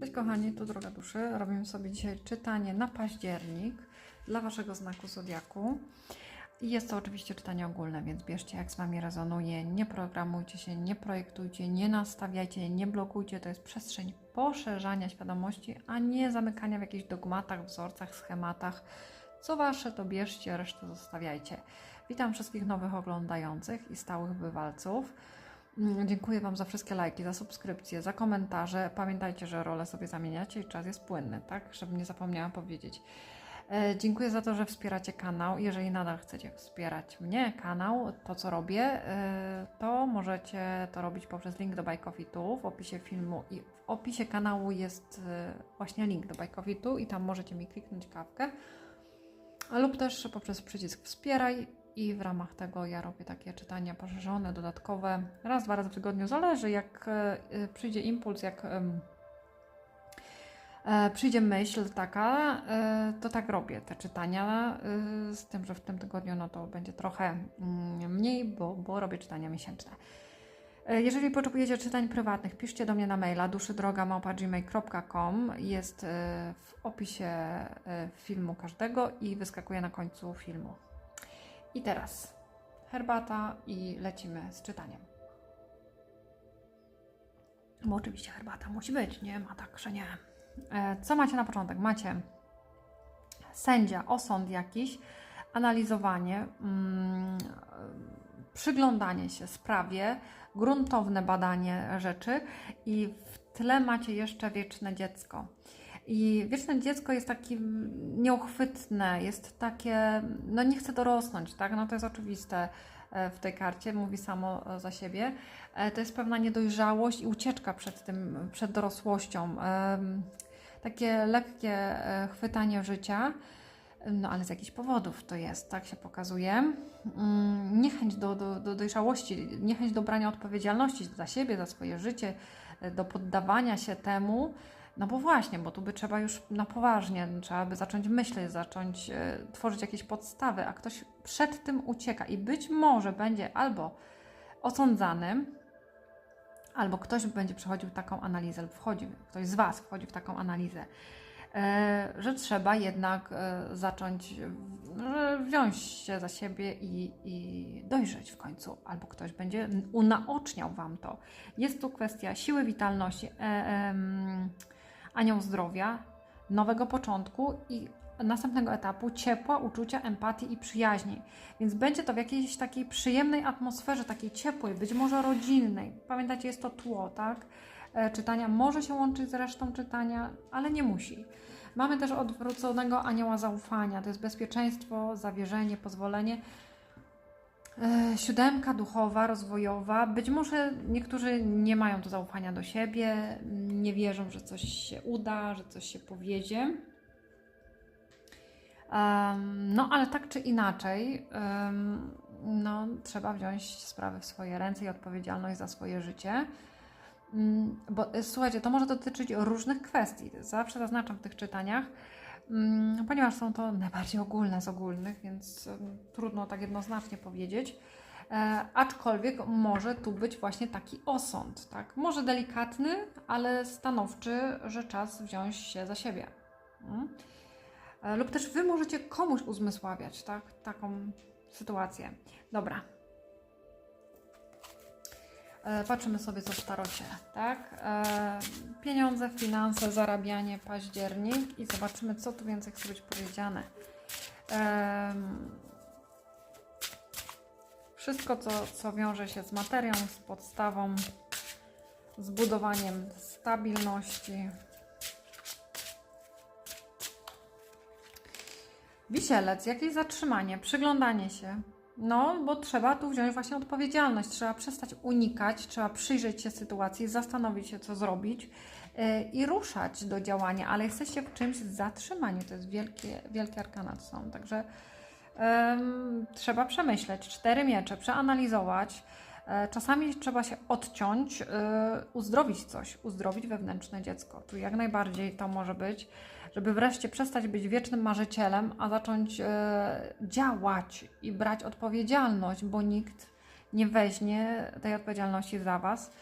Cześć kochani, tu Droga Duszy. Robimy sobie dzisiaj czytanie na październik dla Waszego znaku Zodiaku. I jest to oczywiście czytanie ogólne, więc bierzcie jak z Wami rezonuje. Nie programujcie się, nie projektujcie, nie nastawiajcie, nie blokujcie. To jest przestrzeń poszerzania świadomości, a nie zamykania w jakichś dogmatach, wzorcach, schematach. Co Wasze to bierzcie, resztę zostawiajcie. Witam wszystkich nowych oglądających i stałych bywalców. Mm, Dziękuję Wam za wszystkie lajki, za subskrypcje, za komentarze. Pamiętajcie, że rolę sobie zamieniacie i czas jest płynny, tak? Żeby nie zapomniałam powiedzieć. E, Dziękuję za to, że wspieracie kanał. Jeżeli nadal chcecie wspierać mnie, kanał, to co robię, e, to możecie to robić poprzez link do Buy Coffee Tu w opisie filmu i w opisie kanału jest e, właśnie link do Buy Coffee Tu i tam możecie mi kliknąć kawkę lub też poprzez przycisk wspieraj i w ramach tego ja robię takie czytania poszerzone, dodatkowe, raz, dwa razy w tygodniu, zależy jak e, e, przyjdzie impuls, jak e, przyjdzie myśl taka, to tak robię te czytania, z tym, że w tym tygodniu no to będzie trochę mm, mniej, bo, bo robię czytania miesięczne. Jeżeli potrzebujecie czytań prywatnych, piszcie do mnie na maila duszydroga.gmail.com Jest w opisie filmu każdego i wyskakuje na końcu filmu. I teraz herbata i lecimy z czytaniem. Bo oczywiście herbata musi być, nie ma tak, że nie. E, Co macie na początek? Macie sędzia, osąd jakiś, analizowanie, mm, przyglądanie się sprawie, gruntowne badanie rzeczy i w tle macie jeszcze wieczne dziecko. I wieczne dziecko jest takie nieuchwytne, jest takie, no nie chce dorosnąć, tak? No to jest oczywiste e, w tej karcie, mówi samo e, za siebie. E, To jest pewna niedojrzałość i ucieczka przed tym, przed dorosłością. Takie lekkie chwytanie życia, no ale z jakichś powodów to jest, tak się pokazuje. Mm, Niechęć do, do, do dojrzałości, niechęć do brania odpowiedzialności za siebie, za swoje życie, do poddawania się temu. No bo właśnie, bo tu by trzeba już na poważnie, trzeba by zacząć myśleć, zacząć e, tworzyć jakieś podstawy, a ktoś przed tym ucieka i być może będzie albo osądzany, albo ktoś będzie przechodził taką analizę, lub wchodzi, ktoś z Was wchodzi w taką analizę, e, że trzeba jednak e, zacząć, wziąć się za siebie i, i dojrzeć w końcu, albo ktoś będzie unaoczniał Wam to. Jest tu kwestia siły witalności, anioł zdrowia, nowego początku i następnego etapu ciepła, uczucia, empatii i przyjaźni. Więc będzie to w jakiejś takiej przyjemnej atmosferze, takiej ciepłej, być może rodzinnej. Pamiętajcie, jest to tło, tak? E, Czytania może się łączyć z resztą czytania, ale nie musi. Mamy też odwróconego anioła zaufania. To jest bezpieczeństwo, zawierzenie, pozwolenie. Siódemka duchowa, rozwojowa. Być może niektórzy nie mają tu zaufania do siebie, nie wierzą, że coś się uda, że coś się powiedzie. No, ale tak czy inaczej, no, trzeba wziąć sprawy w swoje ręce i odpowiedzialność za swoje życie. Mm, Bo e, słuchajcie, to może dotyczyć różnych kwestii. Zawsze zaznaczam w tych czytaniach, mm, ponieważ są to najbardziej ogólne z ogólnych, więc trudno tak jednoznacznie powiedzieć. E, aczkolwiek może tu być właśnie taki osąd, tak? Może delikatny, ale stanowczy, że czas wziąć się za siebie. Mm. E, Lub też Wy możecie komuś uzmysławiać tak? taką sytuację. Dobra. E, Patrzymy sobie co w tarocie, tak? Pieniądze, finanse, zarabianie, październik i zobaczymy, co tu więcej chce być powiedziane. Wszystko, co, co wiąże się z materią, z podstawą, z budowaniem stabilności. Wisielec, jakieś zatrzymanie, przyglądanie się. No, bo trzeba tu wziąć właśnie odpowiedzialność. Trzeba przestać unikać, trzeba przyjrzeć się sytuacji, zastanowić się, co zrobić yy, i ruszać do działania, ale jesteście w czymś zatrzymani. To jest wielkie, wielkie arkana są. Także trzeba przemyśleć. Cztery miecze, przeanalizować. E, Czasami trzeba się odciąć, yy, uzdrowić coś, uzdrowić wewnętrzne dziecko. Tu jak najbardziej to może być, żeby wreszcie przestać być wiecznym marzycielem, a zacząć e, działać i brać odpowiedzialność, bo nikt nie weźmie tej odpowiedzialności za Was.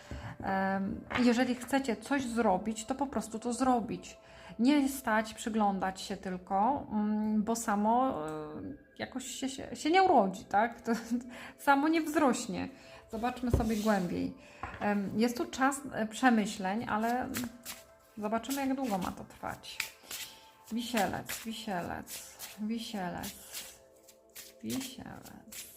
Jeżeli chcecie coś zrobić, to po prostu to zrobić. Nie stać, przyglądać się tylko, mm, bo samo e, jakoś się, się, nie urodzi, tak? To samo nie wzrośnie. Zobaczmy sobie głębiej. Jest tu czas e, przemyśleń, ale zobaczymy, jak długo ma to trwać. Wisielec, wisielec, wisielec, wisielec.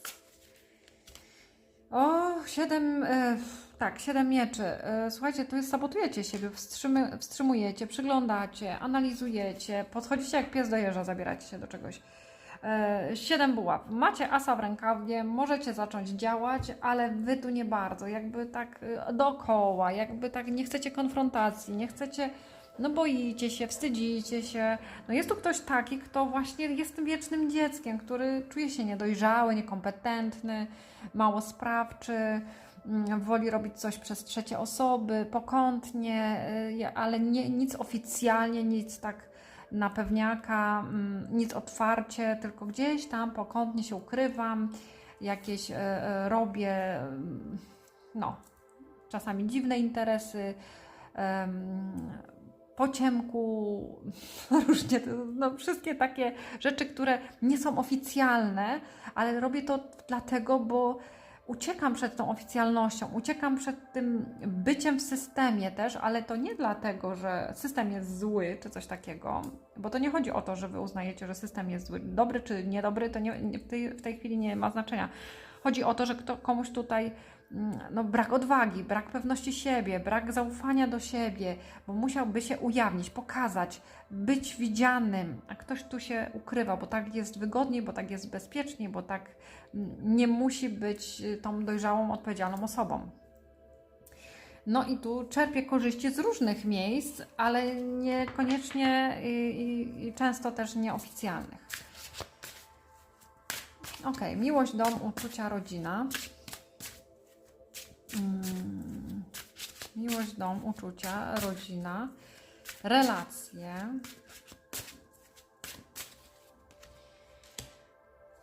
O, siedem, e, tak, siedem mieczy. E, słuchajcie, tu jest sabotujecie siebie, wstrzymy, wstrzymujecie, przyglądacie, analizujecie, podchodzicie jak pies do jeża, zabieracie się do czegoś. E, siedem buław. Macie asa w rękawie, możecie zacząć działać, ale wy tu nie bardzo, jakby tak e, dookoła, jakby tak nie chcecie konfrontacji, nie chcecie, no boicie się, wstydzicie się. No jest tu ktoś taki, kto właśnie jest tym wiecznym dzieckiem, który czuje się niedojrzały, niekompetentny, mało sprawczy, woli robić coś przez trzecie osoby, pokątnie, y, ale nie, nic oficjalnie, nic tak na pewniaka, mm, nic otwarcie, tylko gdzieś tam pokątnie się ukrywam, jakieś e, e, robię, mm, no, czasami dziwne interesy, po ciemku, różnie, no, wszystkie takie rzeczy, które nie są oficjalne, ale robię to dlatego, bo uciekam przed tą oficjalnością, uciekam przed tym byciem w systemie też, ale to nie dlatego, że system jest zły czy coś takiego, bo to nie chodzi o to, że wy uznajecie, że system jest zły. Dobry czy niedobry, to nie, w, tej, w tej chwili nie ma znaczenia. Chodzi o to, że kto, komuś tutaj no, brak odwagi, brak pewności siebie, brak zaufania do siebie, bo musiałby się ujawnić, pokazać, być widzianym, a ktoś tu się ukrywa, bo tak jest wygodniej, bo tak jest bezpieczniej, bo tak mm, nie musi być y, tą dojrzałą, odpowiedzialną osobą. No i tu czerpie korzyści z różnych miejsc, ale niekoniecznie i, i, i często też nieoficjalnych. Ok, miłość, dom, uczucia, rodzina. Miłość, dom, uczucia, rodzina, relacje.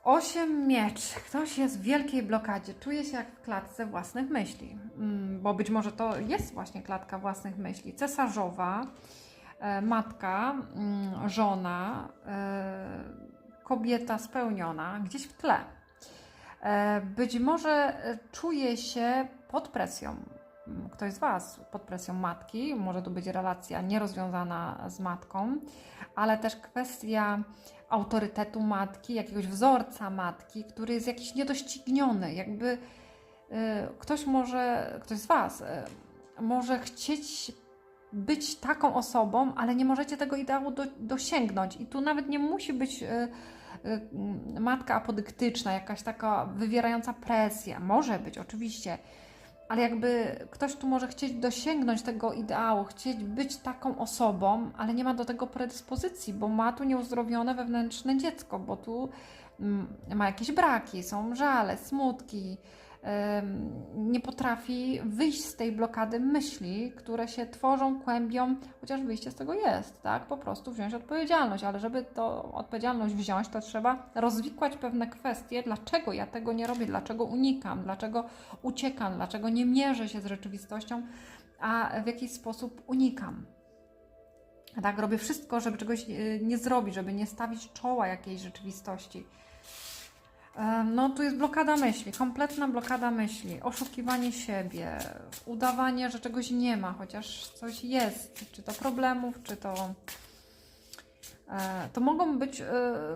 Osiem miecz. Ktoś jest w wielkiej blokadzie. Czuje się jak w klatce własnych myśli. Mm, Bo być może to jest właśnie klatka własnych myśli. Cesarzowa, e, matka, mm, żona, e, kobieta spełniona, gdzieś w tle. E, Być może czuje się pod presją. Ktoś z Was pod presją matki, może to być relacja nierozwiązana z matką, ale też kwestia autorytetu matki, jakiegoś wzorca matki, który jest jakiś niedościgniony. Jakby e, ktoś może, ktoś z Was e, może chcieć być taką osobą, ale nie możecie tego ideału do, dosięgnąć. I tu nawet nie musi być m, matka apodyktyczna, jakaś taka wywierająca presję. Może być, oczywiście, ale jakby ktoś tu może chcieć dosięgnąć tego ideału, chcieć być taką osobą, ale nie ma do tego predyspozycji, bo ma tu nieuzdrowione wewnętrzne dziecko, bo tu mm, ma jakieś braki, są żale, smutki, nie potrafi wyjść z tej blokady myśli, które się tworzą, kłębią, chociaż wyjście z tego jest, tak? Po prostu wziąć odpowiedzialność, ale żeby to odpowiedzialność wziąć, to trzeba rozwikłać pewne kwestie, dlaczego ja tego nie robię, dlaczego unikam, dlaczego uciekam, dlaczego nie mierzę się z rzeczywistością, a w jakiś sposób unikam. Tak, robię wszystko, żeby czegoś e, nie zrobić, żeby nie stawić czoła jakiejś rzeczywistości. No, tu jest blokada myśli, kompletna blokada myśli, oszukiwanie siebie, udawanie, że czegoś nie ma, chociaż coś jest, czy to problemów, czy to. e, To mogą być e,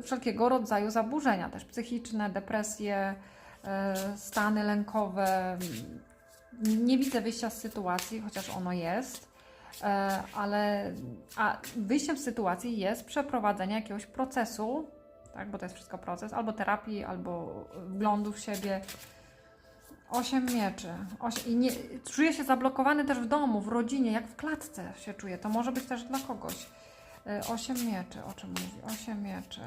wszelkiego rodzaju zaburzenia, też psychiczne, depresje, e, stany lękowe. Nie widzę wyjścia z sytuacji, chociaż ono jest, ale a wyjściem z sytuacji jest przeprowadzenie jakiegoś procesu tak? bo to jest wszystko proces, albo terapii, albo wglądu w siebie. Osiem mieczy. Oś... I nie... Czuję się zablokowany też w domu, w rodzinie, jak w klatce się czuję. To może być też dla kogoś. Y, Osiem mieczy, o czym mówi? Osiem mieczy.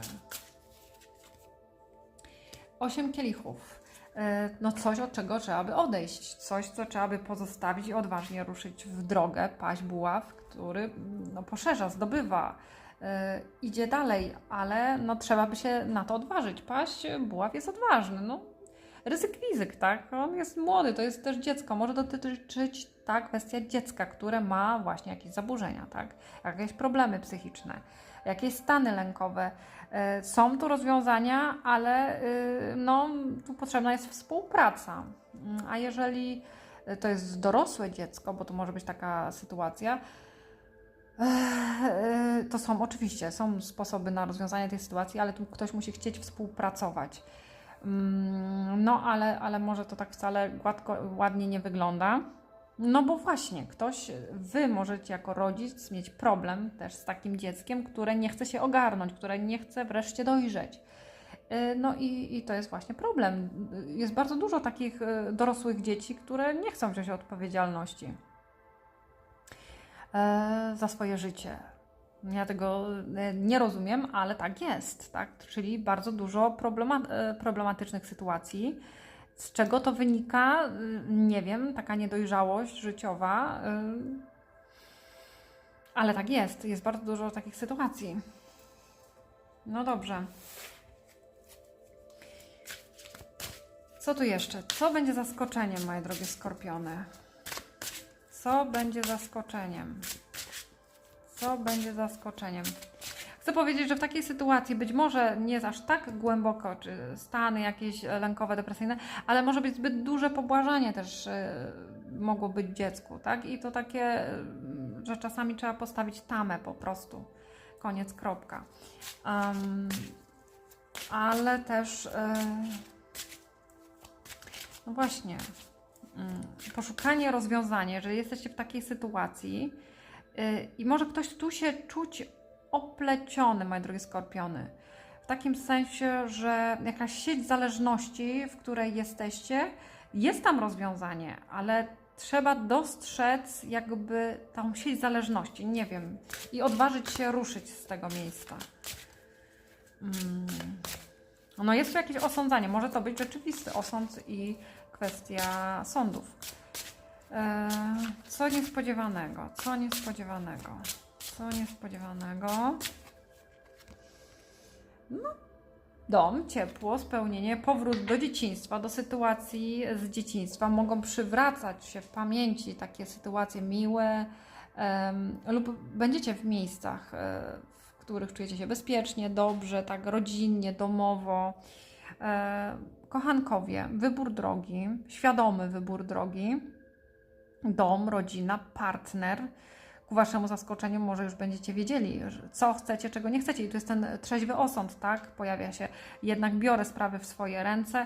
Osiem kielichów. Y, No coś, od czego trzeba by odejść. Coś, co trzeba by pozostawić i odważnie ruszyć w drogę. Paść buław, który mm, no, poszerza, zdobywa, idzie dalej, ale no, trzeba by się na to odważyć. Paść buław jest odważny. No, ryzyk fizyk, tak? On jest młody, to jest też dziecko. Może dotyczyć ta kwestia dziecka, które ma właśnie jakieś zaburzenia, tak? Jakieś problemy psychiczne, jakieś stany lękowe. E, są tu rozwiązania, ale y, no, tu potrzebna jest współpraca. Mm, a jeżeli to jest dorosłe dziecko, bo to może być taka sytuacja, e, to są oczywiście, są sposoby na rozwiązanie tej sytuacji, ale tu ktoś musi chcieć współpracować. Mm, no, ale, ale może to tak wcale gładko, ładnie nie wygląda. No bo właśnie, ktoś, wy możecie jako rodzic mieć problem też z takim dzieckiem, które nie chce się ogarnąć, które nie chce wreszcie dojrzeć. Y, no i, i to jest właśnie problem. Jest bardzo dużo takich y, dorosłych dzieci, które nie chcą wziąć odpowiedzialności e, za swoje życie. Ja tego e, nie rozumiem, ale tak jest, tak? Czyli bardzo dużo e, problematycznych sytuacji z czego to wynika? Nie wiem, taka niedojrzałość życiowa. Ale tak jest, jest bardzo dużo takich sytuacji. No dobrze. Co tu jeszcze? Co będzie zaskoczeniem, moje drogie skorpiony? Co będzie zaskoczeniem? Co będzie zaskoczeniem? Chcę powiedzieć, że w takiej sytuacji być może nie jest aż tak głęboko, czy stany jakieś lękowe, depresyjne, ale może być zbyt duże pobłażanie też e, mogło być dziecku, tak? I to takie, że czasami trzeba postawić tamę po prostu. Koniec, kropka. Um, ale też, e, no właśnie, poszukanie rozwiązania, jeżeli jesteście w takiej sytuacji e, i może ktoś tu się czuć opleciony, moje drogie skorpiony. W takim sensie, że jakaś sieć zależności, w której jesteście, jest tam rozwiązanie, ale trzeba dostrzec jakby tą sieć zależności, nie wiem, i odważyć się ruszyć z tego miejsca. Hmm. No jest tu jakieś osądzanie, może to być rzeczywisty osąd i kwestia sądów. Eee, co niespodziewanego, co niespodziewanego. Co niespodziewanego. No, dom, ciepło, spełnienie, powrót do dzieciństwa, do sytuacji z dzieciństwa. Mogą przywracać się w pamięci takie sytuacje miłe um, lub będziecie w miejscach, e, w których czujecie się bezpiecznie, dobrze, tak rodzinnie, domowo. E, kochankowie, wybór drogi, świadomy wybór drogi, dom, rodzina, partner ku waszemu zaskoczeniu może już będziecie wiedzieli, co chcecie, czego nie chcecie. I tu jest ten trzeźwy osąd, tak? Pojawia się. Jednak biorę sprawy w swoje ręce,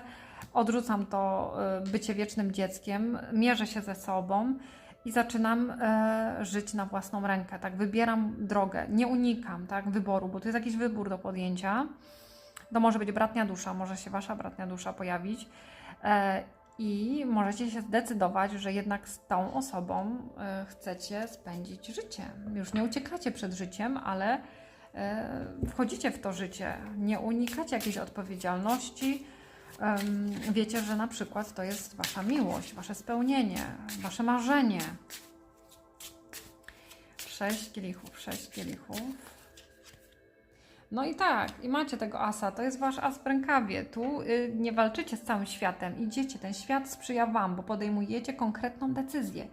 odrzucam to y, bycie wiecznym dzieckiem, mierzę się ze sobą i zaczynam e, żyć na własną rękę, tak? Wybieram drogę, nie unikam, tak? Wyboru, bo to jest jakiś wybór do podjęcia. To może być bratnia dusza, może się wasza bratnia dusza pojawić. E, i możecie się zdecydować, że jednak z tą osobą y, chcecie spędzić życie. Już nie uciekacie przed życiem, ale y, wchodzicie w to życie, nie unikacie jakiejś odpowiedzialności. Wiecie, że na przykład to jest wasza miłość, wasze spełnienie, wasze marzenie. Sześć kielichów, sześć kielichów. No i tak, i macie tego asa, to jest wasz as w rękawie. Tu y, nie walczycie z całym światem, idziecie, ten świat sprzyja wam, bo podejmujecie konkretną decyzję.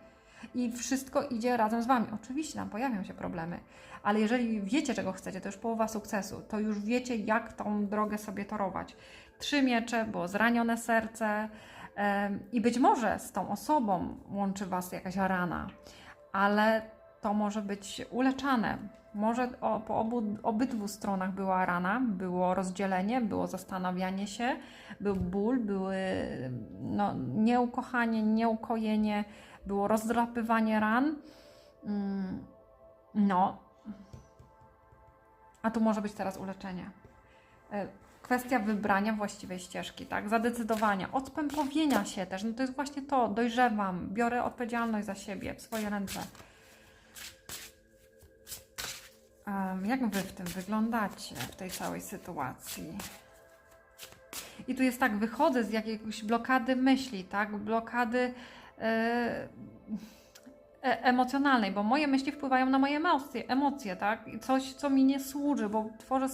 I wszystko idzie razem z wami. Oczywiście tam pojawią się problemy, ale jeżeli wiecie, czego chcecie, to już połowa sukcesu. To już wiecie, jak tą drogę sobie torować. Trzy miecze, było zranione serce yy, i być może z tą osobą łączy was jakaś rana, ale to może być uleczane może o, po obu, obydwu stronach była rana, było rozdzielenie, było zastanawianie się, był ból, były no, nieukochanie, nieukojenie, było rozdrapywanie ran. Mm, no, a tu może być teraz uleczenie. E, kwestia wybrania właściwej ścieżki, tak? Zadecydowania, odpępowienia się też. No to jest właśnie to, dojrzewam, biorę odpowiedzialność za siebie w swoje ręce. Jak Wy w tym wyglądacie, w tej całej sytuacji? I tu jest tak, wychodzę z jakiejś blokady myśli, tak? Blokady e, e, emocjonalnej, bo moje myśli wpływają na moje emocje, emocje tak? I coś, co mi nie służy, bo tworzę,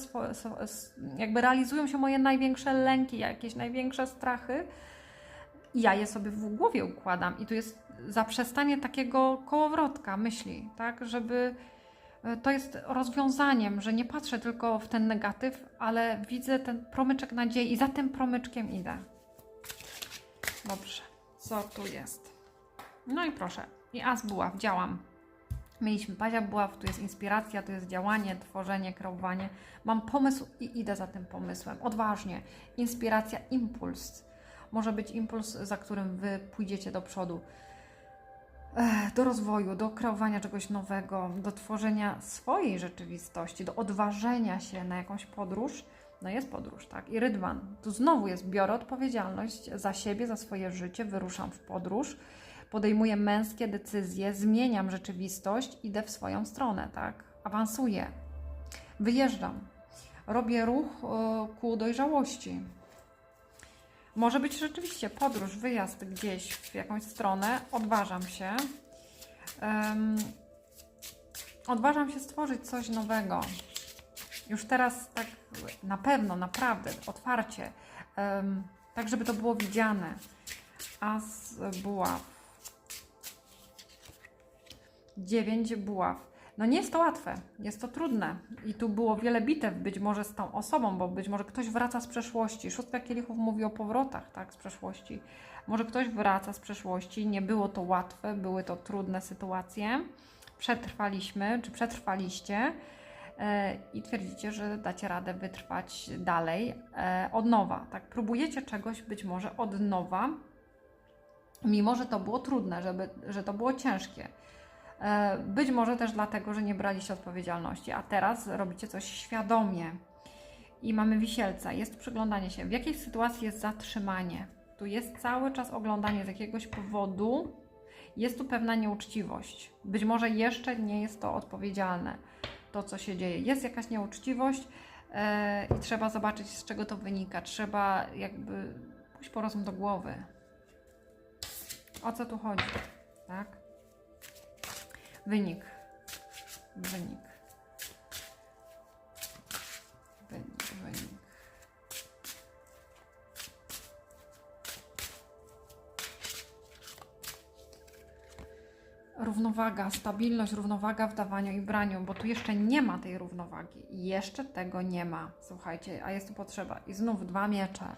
jakby realizują się moje największe lęki, jakieś największe strachy I ja je sobie w głowie układam i tu jest zaprzestanie takiego kołowrotka myśli, tak, żeby to jest rozwiązaniem, że nie patrzę tylko w ten negatyw, ale widzę ten promyczek nadziei i za tym promyczkiem idę. Dobrze, co tu jest? No i proszę, i as buław, działam. Mieliśmy Bazia Buław, tu jest inspiracja, tu jest działanie, tworzenie, kreowanie. Mam pomysł i idę za tym pomysłem. Odważnie. Inspiracja, impuls. Może być impuls, za którym Wy pójdziecie do przodu. Do rozwoju, do kreowania czegoś nowego, do tworzenia swojej rzeczywistości, do odważenia się na jakąś podróż. No jest podróż, tak? I rydwan. Tu znowu jest, biorę odpowiedzialność za siebie, za swoje życie, wyruszam w podróż podejmuję męskie decyzje, zmieniam rzeczywistość, idę w swoją stronę, tak? Awansuję. Wyjeżdżam. Robię ruch e, ku dojrzałości. Może być rzeczywiście podróż, wyjazd gdzieś w jakąś stronę. Odważam się. Em, odważam się stworzyć coś nowego. Już teraz tak na pewno, naprawdę, otwarcie. Em, tak, żeby to było widziane. As buław. Dziewięć buław. No nie jest to łatwe, jest to trudne. I tu było wiele bitew być może z tą osobą, bo być może ktoś wraca z przeszłości. Szóstka kielichów mówi o powrotach, tak, z przeszłości. Może ktoś wraca z przeszłości, nie było to łatwe, były to trudne sytuacje. Przetrwaliśmy, czy przetrwaliście e, i twierdzicie, że dacie radę wytrwać dalej e, od nowa. Tak, próbujecie czegoś być może od nowa, mimo że to było trudne, żeby, że to było ciężkie. E, Być może też dlatego, że nie braliście odpowiedzialności, a teraz robicie coś świadomie. I mamy wisielca, jest przyglądanie się. W jakiej sytuacji jest zatrzymanie? Tu jest cały czas oglądanie z jakiegoś powodu. Jest tu pewna nieuczciwość. Być może jeszcze nie jest to odpowiedzialne, to co się dzieje. Jest jakaś nieuczciwość e, i trzeba zobaczyć, z czego to wynika. Trzeba jakby pójść po rozum do głowy. O co tu chodzi? Tak? Wynik. Wynik. Wynik, wynik. Równowaga, stabilność, równowaga w dawaniu i braniu, bo tu jeszcze nie ma tej równowagi. Jeszcze tego nie ma. Słuchajcie, a jest tu potrzeba. I znów dwa miecze.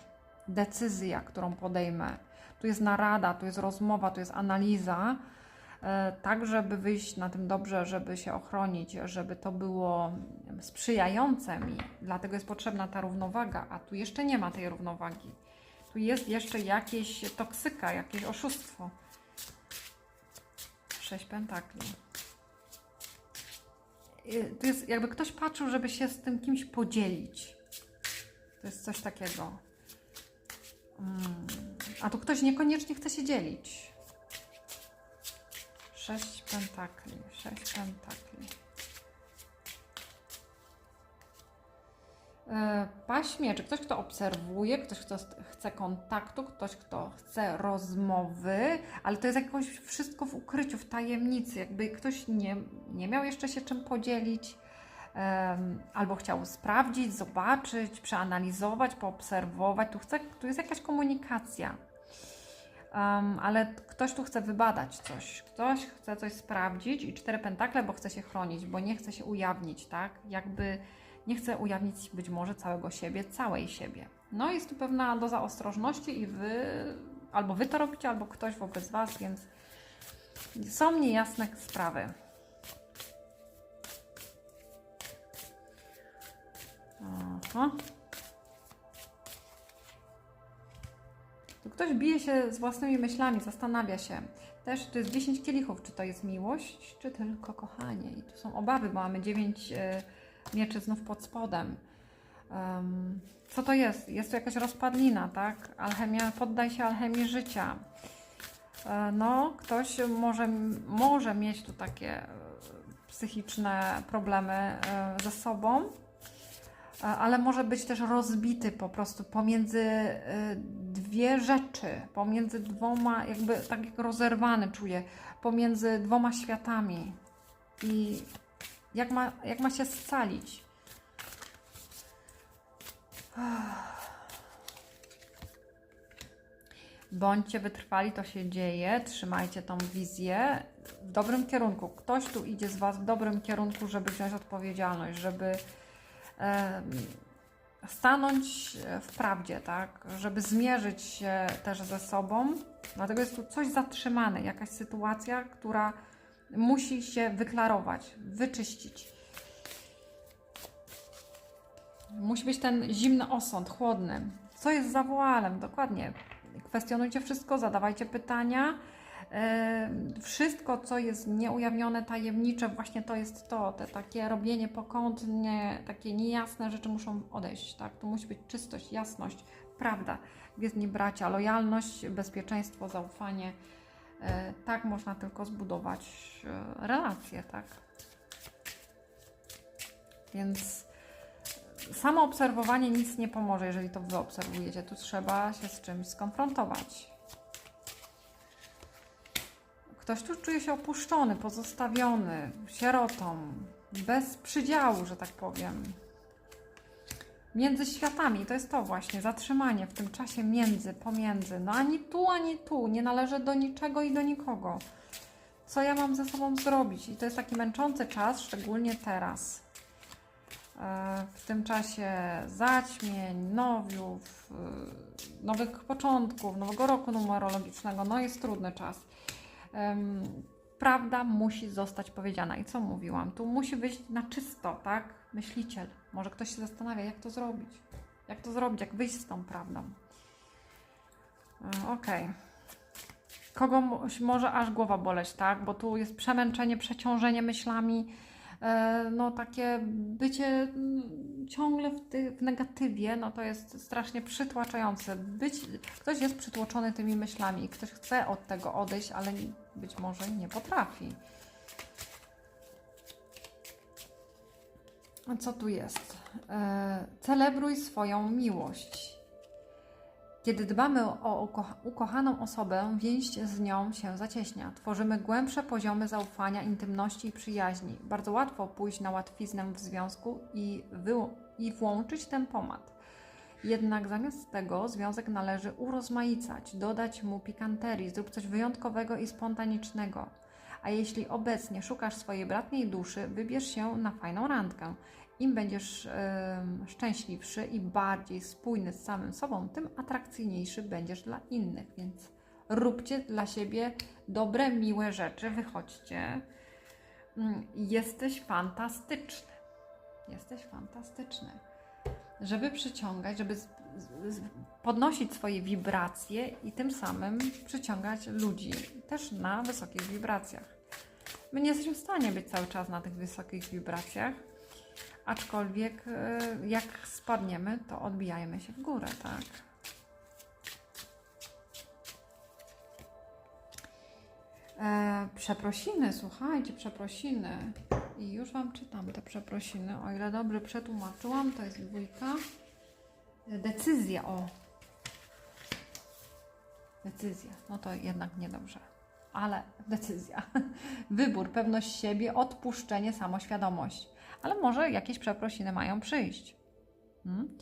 Decyzja, którą podejmę. Tu jest narada, tu jest rozmowa, tu jest analiza tak, żeby wyjść na tym dobrze, żeby się ochronić, żeby to było sprzyjające mi. Dlatego jest potrzebna ta równowaga, a tu jeszcze nie ma tej równowagi. Tu jest jeszcze jakieś toksyka, jakieś oszustwo. Sześć pentakli. Y, Tu jest jakby ktoś patrzył, żeby się z tym kimś podzielić. To jest coś takiego. Mm. A tu ktoś niekoniecznie chce się dzielić. Sześć pentakli, sześć pentakli. E, Paśmie, czy ktoś, kto obserwuje, ktoś, kto chce kontaktu, ktoś, kto chce rozmowy, ale to jest jakoś wszystko w ukryciu, w tajemnicy, jakby ktoś nie, nie miał jeszcze się czym podzielić, em, albo chciał sprawdzić, zobaczyć, przeanalizować, poobserwować. Tu, chce, tu jest jakaś komunikacja. Um, ale ktoś tu chce wybadać coś, ktoś chce coś sprawdzić i cztery pentakle, bo chce się chronić, bo nie chce się ujawnić, tak? Jakby nie chce ujawnić być może całego siebie, całej siebie. No jest tu pewna doza ostrożności i wy, albo wy to robicie, albo ktoś wobec was, więc są niejasne sprawy. Aha. Ktoś bije się z własnymi myślami, zastanawia się. Też to jest 10 kielichów, czy to jest miłość, czy tylko kochanie. I tu są obawy, bo mamy 9 e, mieczy znów pod spodem. Em, co to jest? Jest to jakaś rozpadlina, tak? Alchemia, poddaj się alchemii życia. E, no, ktoś może, może mieć tu takie e, psychiczne problemy ze sobą, ale może być też rozbity po prostu pomiędzy dwie rzeczy, pomiędzy dwoma, jakby tak jak rozerwany czuje, pomiędzy dwoma światami. I jak ma, jak ma się scalić? Bądźcie wytrwali, to się dzieje. Trzymajcie tą wizję w dobrym kierunku. Ktoś tu idzie z Was w dobrym kierunku, żeby wziąć odpowiedzialność, żeby stanąć w prawdzie, tak? Żeby zmierzyć się też ze sobą. Dlatego jest tu coś zatrzymane, jakaś sytuacja, która musi się wyklarować, wyczyścić. Musi być ten zimny osąd, chłodny. Co jest za woalem? Dokładnie. Kwestionujcie wszystko, zadawajcie pytania. E, Wszystko, co jest nieujawnione, tajemnicze, właśnie to jest to. Te takie robienie pokątnie, takie niejasne rzeczy muszą odejść. Tak? Tu musi być czystość, jasność, prawda. Gwiezdni bracia, lojalność, bezpieczeństwo, zaufanie. E, Tak można tylko zbudować e, relacje, tak? Więc samo obserwowanie nic nie pomoże, jeżeli to wy obserwujecie. Tu trzeba się z czymś skonfrontować. Ktoś tu czuje się opuszczony, pozostawiony, sierotą, bez przydziału, że tak powiem. Między światami to jest to właśnie, zatrzymanie w tym czasie między, pomiędzy. No ani tu, ani tu, nie należy do niczego i do nikogo. Co ja mam ze sobą zrobić? I to jest taki męczący czas, szczególnie teraz. E, W tym czasie zaćmień, nowiów, y, nowych początków, nowego roku numerologicznego, no jest trudny czas. Em, Prawda musi zostać powiedziana. I co mówiłam? Tu musi wyjść na czysto, tak? Myśliciel. Może ktoś się zastanawia, jak to zrobić. Jak to zrobić, jak wyjść z tą prawdą. E, Okej. Kogo mo- może aż głowa boleć, tak? Bo tu jest przemęczenie, przeciążenie myślami, no takie bycie mm, ciągle w, ty, w negatywie, no to jest strasznie przytłaczające. Być, ktoś jest przytłoczony tymi myślami ktoś chce od tego odejść, ale być może nie potrafi. Co tu jest? E, celebruj swoją miłość. Kiedy dbamy o uko- ukochaną osobę, więź z nią się zacieśnia. Tworzymy głębsze poziomy zaufania, intymności i przyjaźni. Bardzo łatwo pójść na łatwiznę w związku i, i włączyć tempomat. Jednak zamiast tego związek należy urozmaicać, dodać mu pikanterii, zrób coś wyjątkowego i spontanicznego. A jeśli obecnie szukasz swojej bratniej duszy, wybierz się na fajną randkę. Im będziesz em, szczęśliwszy i bardziej spójny z samym sobą, tym atrakcyjniejszy będziesz dla innych. Więc róbcie dla siebie dobre, miłe rzeczy, wychodźcie. Mm, Jesteś fantastyczny. Jesteś fantastyczny. Żeby przyciągać, żeby podnosić swoje wibracje i tym samym przyciągać ludzi też na wysokich wibracjach. My nie jesteśmy w stanie być cały czas na tych wysokich wibracjach, aczkolwiek e, jak spadniemy, to odbijajmy się w górę, tak? E, przeprosiny, słuchajcie, przeprosiny. I już Wam czytam te przeprosiny. O ile dobrze przetłumaczyłam, to jest dwójka. Decyzja, o. Decyzja. No to jednak niedobrze. Ale decyzja. Wybór, pewność siebie, odpuszczenie, samoświadomość. Ale może jakieś przeprosiny mają przyjść. Hmm?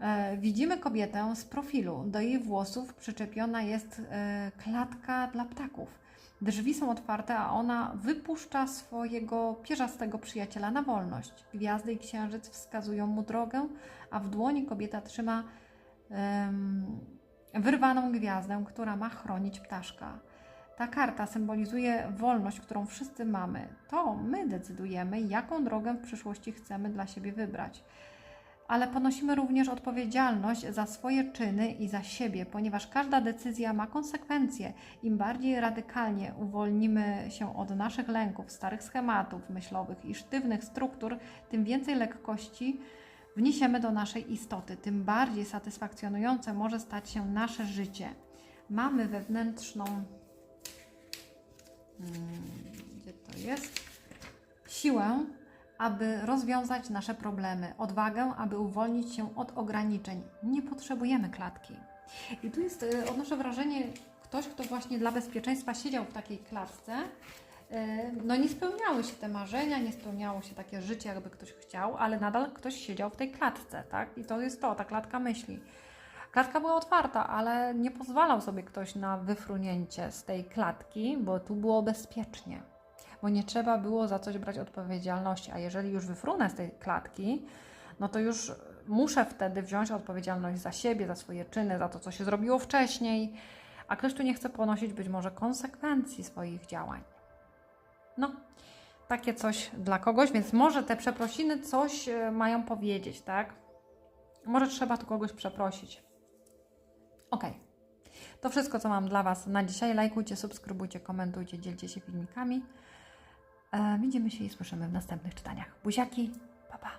E, Widzimy kobietę z profilu. Do jej włosów przyczepiona jest e, klatka dla ptaków. Drzwi są otwarte, a ona wypuszcza swojego pierzastego przyjaciela na wolność. Gwiazdy i księżyc wskazują mu drogę, a w dłoni kobieta trzyma em, wyrwaną gwiazdę, która ma chronić ptaszka. Ta karta symbolizuje wolność, którą wszyscy mamy. To my decydujemy, jaką drogę w przyszłości chcemy dla siebie wybrać ale ponosimy również odpowiedzialność za swoje czyny i za siebie, ponieważ każda decyzja ma konsekwencje. Im bardziej radykalnie uwolnimy się od naszych lęków, starych schematów myślowych i sztywnych struktur, tym więcej lekkości wniesiemy do naszej istoty, tym bardziej satysfakcjonujące może stać się nasze życie. Mamy wewnętrzną. Gdzie to jest? Siłę, aby rozwiązać nasze problemy, odwagę, aby uwolnić się od ograniczeń. Nie potrzebujemy klatki. I tu jest, y, odnoszę wrażenie, ktoś, kto właśnie dla bezpieczeństwa siedział w takiej klatce, y, no nie spełniały się te marzenia, nie spełniało się takie życie, jakby ktoś chciał, ale nadal ktoś siedział w tej klatce, tak? I to jest to, ta klatka myśli. Klatka była otwarta, ale nie pozwalał sobie ktoś na wyfrunięcie z tej klatki, bo tu było bezpiecznie. Bo nie trzeba było za coś brać odpowiedzialności. A jeżeli już wyfrunę z tej klatki, no to już muszę wtedy wziąć odpowiedzialność za siebie, za swoje czyny, za to, co się zrobiło wcześniej. A ktoś tu nie chce ponosić być może konsekwencji swoich działań. No, takie coś dla kogoś, więc może te przeprosiny coś e, mają powiedzieć, tak? Może trzeba tu kogoś przeprosić. Ok. To wszystko, co mam dla Was na dzisiaj. Lajkujcie, subskrybujcie, komentujcie, dzielcie się filmikami. E, widzimy się i słyszymy w następnych czytaniach. Buziaki, pa pa!